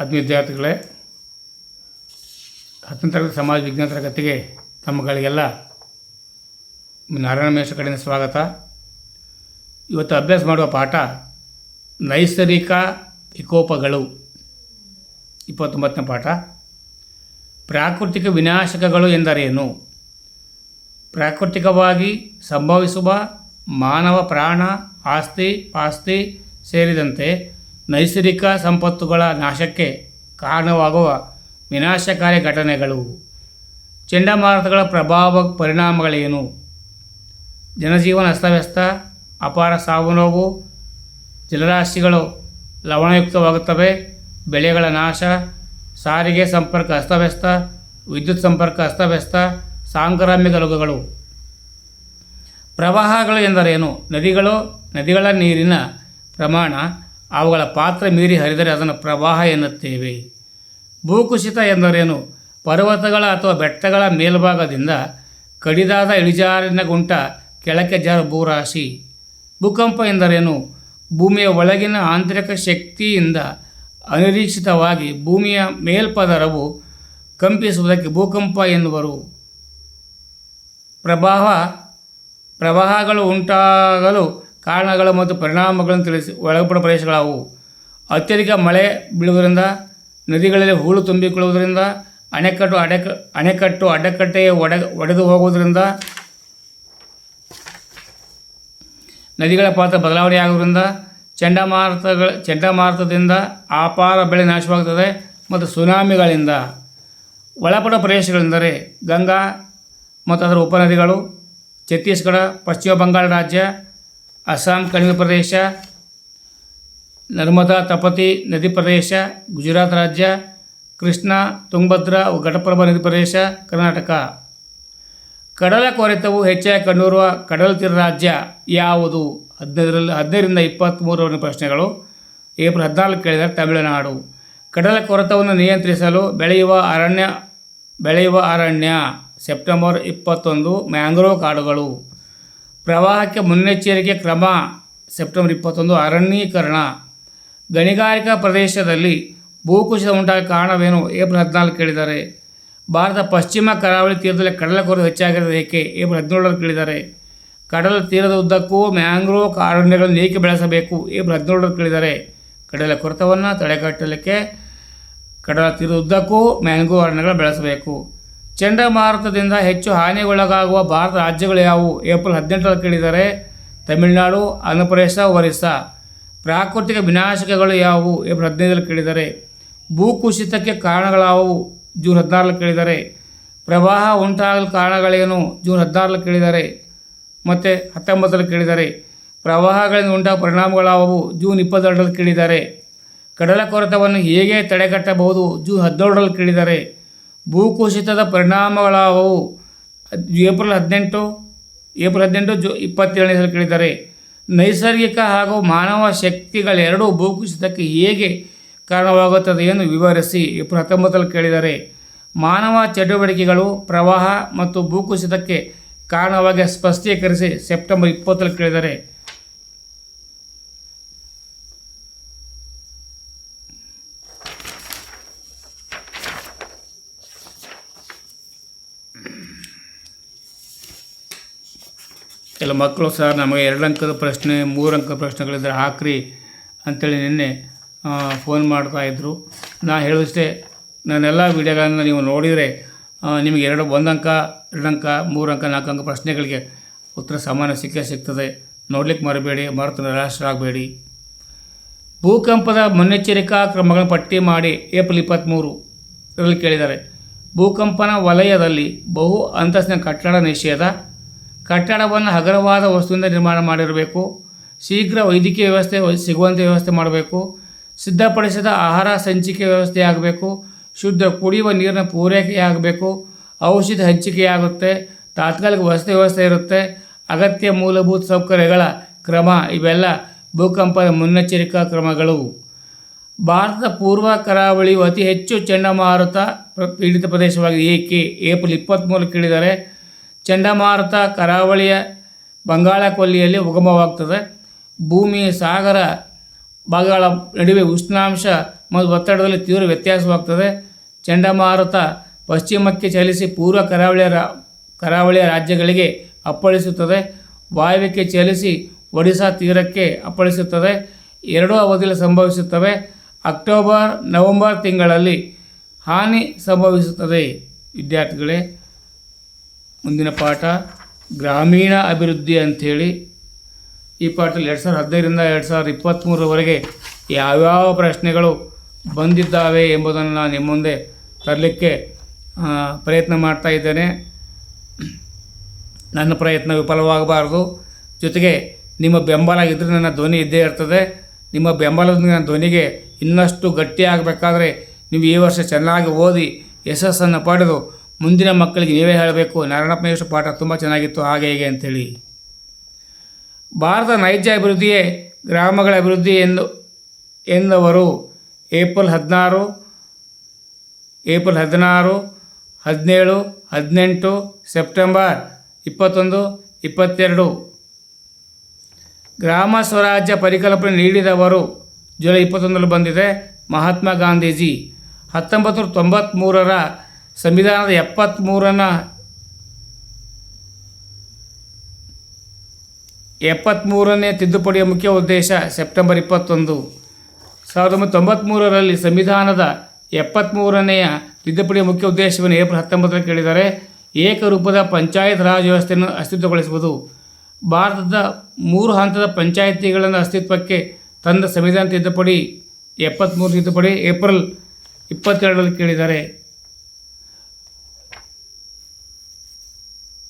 ಆತ್ಮೀಯ ವಿದ್ಯಾರ್ಥಿಗಳೇ, ಹತ್ತನೇ ತರಗತಿ ಸಮಾಜ ವಿಜ್ಞಾನ ತರಗತಿಗೆ ತಮ್ಮಗಳಿಗೆಲ್ಲ ನಾರಾಯಣ ಮೇಷ ಕಡೆಯಿಂದ ಸ್ವಾಗತ. ಇವತ್ತು ಅಭ್ಯಾಸ ಮಾಡುವ ಪಾಠ ನೈಸರ್ಗಿಕ ವಿಕೋಪಗಳು. ಇಪ್ಪತ್ತೊಂಬತ್ತನೇ ಪಾಠ. ಪ್ರಾಕೃತಿಕ ವಿನಾಶಕಗಳು ಎಂದರೇನು? ಪ್ರಾಕೃತಿಕವಾಗಿ ಸಂಭವಿಸುವ ಮಾನವ ಪ್ರಾಣ, ಆಸ್ತಿ, ಪಾಸ್ತಿ ಸೇರಿದಂತೆ ನೈಸರ್ಗಿಕ ಸಂಪತ್ತುಗಳ ನಾಶಕ್ಕೆ ಕಾರಣವಾಗುವ ವಿನಾಶಕಾರಿ ಘಟನೆಗಳು. ಚಂಡಮಾರುತಗಳ ಪ್ರಭಾವ ಪರಿಣಾಮಗಳೇನು? ಜನಜೀವನ ಅಸ್ತವ್ಯಸ್ತ, ಅಪಾರ ಸಾವು ನೋವು, ಜಲರಾಶಿಗಳು ಲವಣಯುಕ್ತವಾಗುತ್ತವೆ, ಬೆಳೆಗಳ ನಾಶ, ಸಾರಿಗೆ ಸಂಪರ್ಕ ಅಸ್ತವ್ಯಸ್ತ, ವಿದ್ಯುತ್ ಸಂಪರ್ಕ ಅಸ್ತವ್ಯಸ್ತ, ಸಾಂಕ್ರಾಮಿಕ ರೋಗಗಳು. ಪ್ರವಾಹಗಳು ಎಂದರೇನು? ನದಿಗಳು, ನದಿಗಳ ನೀರಿನ ಪ್ರಮಾಣ ಅವುಗಳ ಪಾತ್ರ ಮೀರಿ ಹರಿದರೆ ಅದನ್ನು ಪ್ರವಾಹ ಎನ್ನುತ್ತೇವೆ. ಭೂಕುಸಿತ ಎಂದರೇನು? ಪರ್ವತಗಳ ಅಥವಾ ಬೆಟ್ಟಗಳ ಮೇಲ್ಭಾಗದಿಂದ ಕಡಿದಾದ ಇಳಿಜಾರಿನ ಗುಂಟ ಕೆಳಕ್ಕೆ ಜಾರ ಭೂರಾಶಿ. ಭೂಕಂಪ ಎಂದರೇನು? ಭೂಮಿಯ ಒಳಗಿನ ಆಂತರಿಕ ಶಕ್ತಿಯಿಂದ ಅನಿರೀಕ್ಷಿತವಾಗಿ ಭೂಮಿಯ ಮೇಲ್ಪದರವು ಕಂಪಿಸುವುದಕ್ಕೆ ಭೂಕಂಪ ಎನ್ನುವರು. ಪ್ರವಾಹ ಪ್ರವಾಹಗಳು ಉಂಟಾಗಲು ಕಾರಣಗಳು ಮತ್ತು ಪರಿಣಾಮಗಳನ್ನು ತಿಳಿಸಿ ಒಳಪಡ ಪ್ರದೇಶಗಳಾವು. ಅತ್ಯಧಿಕ ಮಳೆ ಬೀಳುವುದರಿಂದ, ನದಿಗಳಲ್ಲಿ ಹೂಳು ತುಂಬಿಕೊಳ್ಳುವುದರಿಂದ, ಅಣೆಕಟ್ಟು ಅಡೆಕ, ಅಣೆಕಟ್ಟು ಅಡ್ಡಕಟ್ಟೆ ಒಡೆ, ಒಡೆದು ಹೋಗುವುದರಿಂದ, ನದಿಗಳ ಪಾತ್ರ ಬದಲಾವಣೆಯಾಗುವುದರಿಂದ, ಚಂಡಮಾರುತಗಳ, ಚಂಡಮಾರುತದಿಂದ ಅಪಾರ ಬೆಳೆ ನಾಶವಾಗುತ್ತದೆ ಮತ್ತು ಸುನಾಮಿಗಳಿಂದ. ಒಳಪಡ ಪ್ರದೇಶಗಳೆಂದರೆ ಗಂಗಾ ಮತ್ತು ಅದರ ಉಪನದಿಗಳು, ಛತ್ತೀಸ್ಗಢ, ಪಶ್ಚಿಮ ಬಂಗಾಳ ರಾಜ್ಯ ಅಸ್ಸಾಂ ಕಣಿವೆ ಪ್ರದೇಶ, ನರ್ಮದಾ ತಪತಿ ನದಿ ಪ್ರದೇಶ, ಗುಜರಾತ್ ರಾಜ್ಯ, ಕೃಷ್ಣ, ತುಂಗಭದ್ರಾ, ಘಟಪ್ರಭಾ ನದಿ ಪ್ರದೇಶ, ಕರ್ನಾಟಕ. ಕಡಲ ಕೊರೆತವು ಹೆಚ್ಚಾಗಿ ಕಂಡುಬರುವ ಕಡಲ ತೀರ ರಾಜ್ಯ ಯಾವುದು? ಹದಿನೈದರಲ್ಲಿ, ಹದಿನೈದರಿಂದ ಇಪ್ಪತ್ತ್ಮೂರನೇ ಪ್ರಶ್ನೆಗಳು. ಏಪ್ರಿಲ್ ಹದಿನಾಲ್ಕು ಕೇಳಿದರೆ ತಮಿಳುನಾಡು. ಕಡಲ ಕೊರೆತವನ್ನು ನಿಯಂತ್ರಿಸಲು ಬೆಳೆಯುವ ಅರಣ್ಯ ಬೆಳೆಯುವ ಅರಣ್ಯ. ಸೆಪ್ಟೆಂಬರ್ ಇಪ್ಪತ್ತೊಂದು, ಮ್ಯಾಂಗ್ರೋವ್ ಕಾಡುಗಳು. ಪ್ರವಾಹಕ್ಕೆ ಮುನ್ನೆಚ್ಚರಿಕೆ ಕ್ರಮ, ಸೆಪ್ಟೆಂಬರ್ ಇಪ್ಪತ್ತೊಂದು, ಅರಣ್ಯೀಕರಣ. ಗಣಿಗಾರಿಕಾ ಪ್ರದೇಶದಲ್ಲಿ ಭೂಕುಸಿತ ಉಂಟಾಗ ಕಾರಣವೇನು? ಏಪ್ರಿಲ್ ಹದಿನಾಲ್ಕು ಕೇಳಿದ್ದಾರೆ. ಭಾರತ ಪಶ್ಚಿಮ ಕರಾವಳಿ ತೀರದಲ್ಲಿ ಕಡಲ ಕೊರತೆ ಹೆಚ್ಚಾಗಿರೋದು ಏಕೆ? ಏಪ್ರಿಲ್ ಹದಿನೇಳರಲ್ಲಿ ಕೇಳಿದ್ದಾರೆ. ಕಡಲ ತೀರದ ಉದ್ದಕ್ಕೂ ಮ್ಯಾಂಗ್ರೋವ್ ಅರಣ್ಯಗಳನ್ನು ಏಕೆ ಬೆಳೆಸಬೇಕು? ಏಪ್ರಿಲ್ ಹದಿನೇಳರಲ್ಲಿ ಕೇಳಿದ್ದಾರೆ. ಕಡಲ ಕೊರತವನ್ನು ತಡೆಗಟ್ಟಲಿಕ್ಕೆ ಕಡಲ ತೀರದ ಉದ್ದಕ್ಕೂ ಮ್ಯಾಂಗ್ರೋವ್ ಅರಣ್ಯಗಳನ್ನು ಬೆಳೆಸಬೇಕು. ಚಂಡಮಾರುತದಿಂದ ಹೆಚ್ಚು ಹಾನಿಗೊಳಗಾಗುವ ಭಾರತ ರಾಜ್ಯಗಳು ಯಾವುವು? ಏಪ್ರಿಲ್ ಹದಿನೆಂಟರಲ್ಲಿ ಕೇಳಿದರೆ ತಮಿಳುನಾಡು, ಆಂಧ್ರಪ್ರದೇಶ, ಒರಿಸ್ಸಾ. ಪ್ರಾಕೃತಿಕ ವಿನಾಶಕಗಳು ಯಾವುವು? ಏಪ್ರಿಲ್ ಹದಿನೈದರಲ್ಲಿ ಕೇಳಿದರೆ ಭೂಕುಸಿತಕ್ಕೆ ಕಾರಣಗಳಾವುವು? ಜೂನ್ ಹದಿನಾರರಲ್ಲಿ ಕೇಳಿದರೆ ಪ್ರವಾಹ ಉಂಟಾಗಲು ಕಾರಣಗಳೇನು? ಜೂನ್ ಹದಿನಾರರಲ್ಲಿ ಕೇಳಿದರೆ ಮತ್ತು ಹತ್ತೊಂಬತ್ತರಲ್ಲಿ ಕೇಳಿದ್ದಾರೆ ಪ್ರವಾಹಗಳಿಂದ ಉಂಟಾಗುವ ಪರಿಣಾಮಗಳಾವುವು? ಜೂನ್ ಇಪ್ಪತ್ತೆರಡರಲ್ಲಿ ಕೇಳಿದ್ದಾರೆ ಕಡಲ ಕೊರತವನ್ನು ಹೇಗೆ ತಡೆಗಟ್ಟಬಹುದು? ಜೂನ್ ಹದಿನೇಳರಲ್ಲಿ ಕೇಳಿದ್ದಾರೆ ಭೂಕುಸಿತದ ಪರಿಣಾಮಗಳಾವವು ಏಪ್ರಿಲ್ ಹದಿನೆಂಟು ಏಪ್ರಿಲ್ ಹದಿನೆಂಟು ಜು ಇಪ್ಪತ್ತೇಳನೇ ಸಲ ಕೇಳಿದ್ದಾರೆ. ನೈಸರ್ಗಿಕ ಹಾಗೂ ಮಾನವ ಶಕ್ತಿಗಳೆರಡೂ ಭೂಕುಸಿತಕ್ಕೆ ಹೇಗೆ ಕಾರಣವಾಗುತ್ತದೆ ಎಂದು ವಿವರಿಸಿ ಏಪ್ರಿಲ್ ಹತ್ತೊಂಬತ್ತರಲ್ಲಿ ಕೇಳಿದ್ದಾರೆ. ಮಾನವ ಚಟುವಟಿಕೆಗಳು ಪ್ರವಾಹ ಮತ್ತು ಭೂಕುಸಿತಕ್ಕೆ ಕಾರಣವಾಗಿ ಸ್ಪಷ್ಟೀಕರಿಸಿ ಸೆಪ್ಟೆಂಬರ್ ಇಪ್ಪತ್ತರಲ್ಲಿ ಕೇಳಿದ್ದಾರೆ. ಕೆಲ ಮಕ್ಕಳು ಸರ್ ನಮಗೆ ಎರಡು ಅಂಕದ ಪ್ರಶ್ನೆ ಮೂರು ಅಂಕದ ಪ್ರಶ್ನೆಗಳಿದ್ದರೆ ಹಾಕ್ರಿ ಅಂಥೇಳಿ ನಿನ್ನೆ ಫೋನ್ ಮಾಡ್ತಾ ಇದ್ದರು ನಾ ಹೇಳಿದಷ್ಟೇ ನನ್ನೆಲ್ಲ ವಿಡಿಯೋಗಳನ್ನು ನೀವು ನೋಡಿದರೆ ನಿಮಗೆ ಎರಡು ಒಂದು ಅಂಕ ಎರಡು ಅಂಕ ಮೂರು ಅಂಕ ನಾಲ್ಕು ಅಂಕ ಪ್ರಶ್ನೆಗಳಿಗೆ ಉತ್ತರ ಸಾಮಾನ್ಯ ಸಿಕ್ಕೇ ಸಿಗ್ತದೆ. ನೋಡ್ಲಿಕ್ಕೆ ಮರಬೇಡಿ, ಮರೆತು ನಿರಾಶರಾಗಬೇಡಿ. ಭೂಕಂಪದ ಮುನ್ನೆಚ್ಚರಿಕಾ ಕ್ರಮಗಳನ್ನು ಪಟ್ಟಿ ಮಾಡಿ ಏಪ್ರಿಲ್ ಇಪ್ಪತ್ತ್ಮೂರು ಇದರಲ್ಲಿ ಕೇಳಿದ್ದಾರೆ. ಭೂಕಂಪನ ವಲಯದಲ್ಲಿ ಬಹು ಅಂತಸ್ತಿನ ಕಟ್ಟಡ ನಿಷೇಧ ಕಟ್ಟಡವನ್ನು ಹಗುರವಾದ ವಸ್ತುವಿಂದ ನಿರ್ಮಾಣ ಮಾಡಿರಬೇಕು. ಶೀಘ್ರ ವೈದ್ಯಕೀಯ ವ್ಯವಸ್ಥೆ ಸಿಗುವಂಥ ವ್ಯವಸ್ಥೆ ಮಾಡಬೇಕು. ಸಿದ್ಧಪಡಿಸಿದ ಆಹಾರ ಸಂಚಿಕೆ ವ್ಯವಸ್ಥೆ ಆಗಬೇಕು ಶುದ್ಧ ಕುಡಿಯುವ ನೀರಿನ ಪೂರೈಕೆಯಾಗಬೇಕು. ಔಷಧ ಹಂಚಿಕೆಯಾಗುತ್ತೆ. ತಾತ್ಕಾಲಿಕ ವಸತಿ ವ್ಯವಸ್ಥೆ ಇರುತ್ತೆ. ಅಗತ್ಯ ಮೂಲಭೂತ ಸೌಕರ್ಯಗಳ ಕ್ರಮ ಇವೆಲ್ಲ ಭೂಕಂಪದ ಮುನ್ನೆಚ್ಚರಿಕಾ ಕ್ರಮಗಳು. ಭಾರತದ ಪೂರ್ವ ಕರಾವಳಿಯು ಅತಿ ಹೆಚ್ಚು ಚಂಡಮಾರುತ ಪೀಡಿತ ಪ್ರದೇಶವಾಗಿದೆ. ಏಕೆ? ಏಪ್ರಿಲ್ ಇಪ್ಪತ್ತ್ಮೂರು ಕೇಳಿದರೆ ಚಂಡಮಾರುತ ಕರಾವಳಿಯ ಬಂಗಾಳ ಕೊಲ್ಲಿಯಲ್ಲಿ ಉಗಮವಾಗ್ತದೆ. ಭೂಮಿ, ಸಾಗರ ಭಾಗಗಳ ನಡುವೆ ಉಷ್ಣಾಂಶ ಮತ್ತು ಒತ್ತಡದಲ್ಲಿ ತೀವ್ರ ವ್ಯತ್ಯಾಸವಾಗ್ತದೆ. ಚಂಡಮಾರುತ ಪಶ್ಚಿಮಕ್ಕೆ ಚಲಿಸಿ ಪೂರ್ವ ಕರಾವಳಿಯ ರಾ, ಕರಾವಳಿಯ ರಾಜ್ಯಗಳಿಗೆ ಅಪ್ಪಳಿಸುತ್ತದೆ. ವಾಯುವ್ಯಕ್ಕೆ ಚಲಿಸಿ ಒಡಿಶಾ ತೀರಕ್ಕೆ ಅಪ್ಪಳಿಸುತ್ತದೆ. ಎರಡೂ ಅವಧಿಯಲ್ಲಿ ಸಂಭವಿಸುತ್ತವೆ. ಅಕ್ಟೋಬರ್, ನವೆಂಬರ್ ತಿಂಗಳಲ್ಲಿ ಹಾನಿ ಸಂಭವಿಸುತ್ತದೆ. ವಿದ್ಯಾರ್ಥಿಗಳೇ ಮುಂದಿನ ಪಾಠ ಗ್ರಾಮೀಣ ಅಭಿವೃದ್ಧಿ ಅಂಥೇಳಿ. ಈ ಪಾಠದಲ್ಲಿ ಎರಡು ಸಾವಿರದ ಹದಿನೈದರಿಂದ ಎರಡು ಸಾವಿರದ ಇಪ್ಪತ್ತ್ಮೂರವರೆಗೆ ಯಾವ್ಯಾವ ಪ್ರಶ್ನೆಗಳು ಬಂದಿದ್ದಾವೆ ಎಂಬುದನ್ನು ನಾನು ನಿಮ್ಮ ಮುಂದೆ ತರಲಿಕ್ಕೆ ಪ್ರಯತ್ನ ಮಾಡ್ತಾ ಇದ್ದೇನೆ. ನನ್ನ ಪ್ರಯತ್ನ ವಿಫಲವಾಗಬಾರದು. ಜೊತೆಗೆ ನಿಮ್ಮ ಬೆಂಬಲ ಇದ್ದರೆ ನನ್ನ ಧ್ವನಿ ಇದ್ದೇ ಇರ್ತದೆ. ನಿಮ್ಮ ಬೆಂಬಲದಿಂದ ನನ್ನ ಧ್ವನಿಗೆ ಇನ್ನಷ್ಟು ಗಟ್ಟಿಯಾಗಬೇಕಾದ್ರೆ ನೀವು ಈ ವರ್ಷ ಚೆನ್ನಾಗಿ ಓದಿ ಯಶಸ್ಸನ್ನು ಪಡೆದು ಮುಂದಿನ ಮಕ್ಕಳಿಗೆ ನೀವೇ ಹೇಳಬೇಕು ನಾರಾಯಣಪ್ಪನೇಶ್ವರ ಪಾಠ ತುಂಬ ಚೆನ್ನಾಗಿತ್ತು, ಹಾಗೆ ಹೀಗೆ ಅಂಥೇಳಿ ಭಾರತ ನೈಜ ಅಭಿವೃದ್ಧಿಯೇ ಗ್ರಾಮಗಳ ಅಭಿವೃದ್ಧಿ ಎಂದು ಎಂದವರು ಏಪ್ರಿಲ್ ಹದಿನಾರು ಏಪ್ರಿಲ್ ಹದಿನಾರು, ಹದಿನೇಳು, ಹದಿನೆಂಟು, ಸೆಪ್ಟೆಂಬರ್ ಇಪ್ಪತ್ತೊಂದು, ಇಪ್ಪತ್ತೆರಡು. ಗ್ರಾಮ ಸ್ವರಾಜ್ಯ ಪರಿಕಲ್ಪನೆ ನೀಡಿದವರು ಜುಲೈ ಇಪ್ಪತ್ತೊಂದರಲ್ಲಿ ಬಂದಿದೆ ಮಹಾತ್ಮ ಗಾಂಧೀಜಿ. ಹತ್ತೊಂಬತ್ತು ತೊಂಬತ್ತ್ಮೂರರ ಸಂವಿಧಾನದ ಎಪ್ಪತ್ತ್ಮೂರನ ಎಪ್ಪತ್ತ್ಮೂರನೇ ತಿದ್ದುಪಡಿಯ ಮುಖ್ಯ ಉದ್ದೇಶ ಸೆಪ್ಟೆಂಬರ್ ಇಪ್ಪತ್ತೊಂದು. ಸಾವಿರದ ಒಂಬೈನೂರ ತೊಂಬತ್ತ್ಮೂರರಲ್ಲಿ ಸಂವಿಧಾನದ ಎಪ್ಪತ್ತ್ಮೂರನೆಯ ತಿದ್ದುಪಡಿಯ ಮುಖ್ಯ ಉದ್ದೇಶವನ್ನು ಏಪ್ರಿಲ್ ಹತ್ತೊಂಬತ್ತರಲ್ಲಿ ಕೇಳಿದರೆ ಏಕರೂಪದ ಪಂಚಾಯತ್ ರಾಜ್ ವ್ಯವಸ್ಥೆಯನ್ನು ಅಸ್ತಿತ್ವಗೊಳಿಸುವುದು. ಭಾರತದ ಮೂರು ಹಂತದ ಪಂಚಾಯಿತಿಗಳನ್ನು ಅಸ್ತಿತ್ವಕ್ಕೆ ತಂದ ಸಂವಿಧಾನ ತಿದ್ದುಪಡಿ ಎಪ್ಪತ್ತ್ಮೂರು ತಿದ್ದುಪಡಿ ಏಪ್ರಿಲ್ ಇಪ್ಪತ್ತೆರಡರಲ್ಲಿ ಕೇಳಿದ್ದಾರೆ